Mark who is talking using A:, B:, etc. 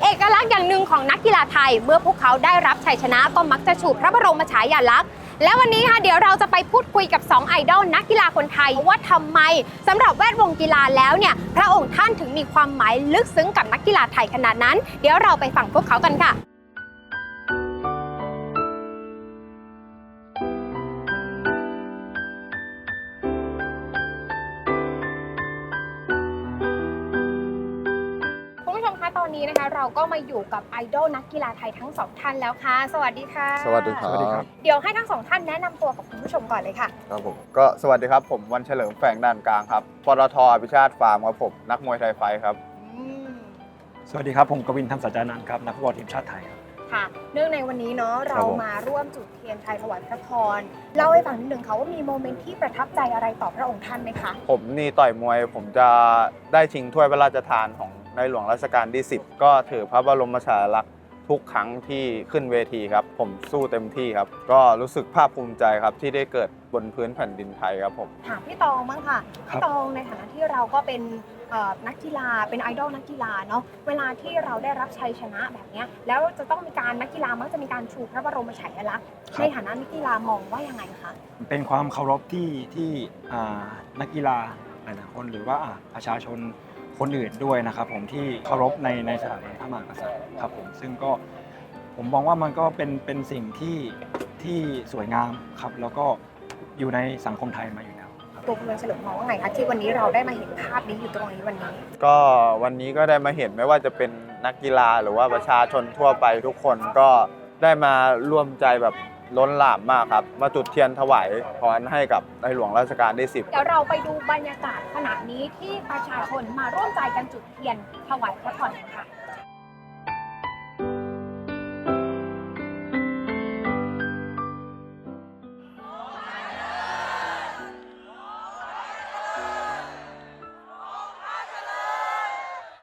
A: เอกลักษณ์อย่างหนึ่งของนักกีฬาไทย เมื่อพวกเขาได้รับชัยชนะก็มักจะชูพระบรมฉายาลักษณ์และวันนี้ค่ะเดี๋ยวเราจะไปพูดคุยกับ 2 ไอดอลนักกีฬาคนไทย ว่าทำไมสำหรับแวดวงกีฬาแล้วเนี่ย พระองค์ท่านถึงมีความหมายลึกซึ้งกับนักกีฬาไทยขนาดนั้น เดี๋ยวเราไปฟังพวกเขากันค่ะ นนี้นะคะ เราก็มาอยู่กับไอดอลนักกีฬาไทยทั้งสองท่านแล้วค่ะ สวัสดีค่ะ
B: สวัสดีครับ
C: สวัสดีครับ
A: เดี๋ยวให้ทั้งสองท่านแนะนำตัวกับคุณผู้ชมก่อนเลยค่ะ
B: ครับผมก็สวัสดีครับผมวันเฉลิมแฝงด้านกลางครับปตทอภิชาติฟาร์มครับผมนักมวยไทยไฟท์ครับ
C: สวัสดีครับ ผมกวินทำสัจจานันท์ครับ นักฟุตบอลทีมชาติไทยครับ
A: ค่ะ เนื่องในวันนี้เนาะเรา
B: ผม
A: มาร่วมจุดเทียนไทยถวายพระพรเล่าให้ฟังนิดนึงค่ะว่ามีโมเมนต์ที่ประทับใจอะไรต่อพระองค์ท่านไหมคะ
B: ผมนี่ต่อยมวยผมจะได้ชิงถ้วยพระราชทานของ ในหลวงรัชกาลที่ 10 ก็ถือพระบรมฉายาลักษณ์ทุกครั้งที่ขึ้นเวทีครับ ผมสู้เต็มที่ครับ ก็รู้สึกภาคภูมิใจครับที่ได้เกิดบนพื้นแผ่นดินไทยครับผม
A: ถามพี่ตองบ้างค่ะ
C: ครับ
A: พี่ตองในฐานะที่เราก็เป็นเอ่อนักกีฬาเป็นไอดอลนักกีฬาเนาะเวลาที่เราได้รับชัยชนะแบบเนี้ยแล้วจะต้องมีการนักกีฬามักจะมีการชูพระบรมฉายาลักษณ์ในฐานะนักกีฬามองว่ายังไงคะ
C: เป็นความเคารพที่ที่อ่านักกีฬาหลายๆคนหรือว่าอ่าประชาชน คนอื่นด้วยนะครับผมที่เคารพในในสถาบันพระมหากษัตริย์ครับผมซึ่งก็ผมมองว่ามันก็เป็นเป็นสิ่งที่ที่สวยงามครับ แล้วก็อยู่ในสังคมไทยมาอยู่แล้วครับ
A: ตัวคุณเฉลิมมองว่าไงคะที่วันนี้เราได้มาเห็นภาพนี้อยู่ตรงนี้วันนี้
B: ก็วันนี้ก็ได้มาเห็นไม่ว่าจะเป็นนักกีฬาหรือว่าประชาชนทั่วไปทุกคนก็ได้มาร่วมใจแบบ ล้นหลามมากครับ มาจุดเทียนถวายพรให้กับในหลวงรัชกาลที่สิบ
A: เดี๋ยวเราไปดูบรรยากาศขณะนี้ที่ประชาชนมาร่วมใจกันจุดเทียนถวายพระพรค่ะ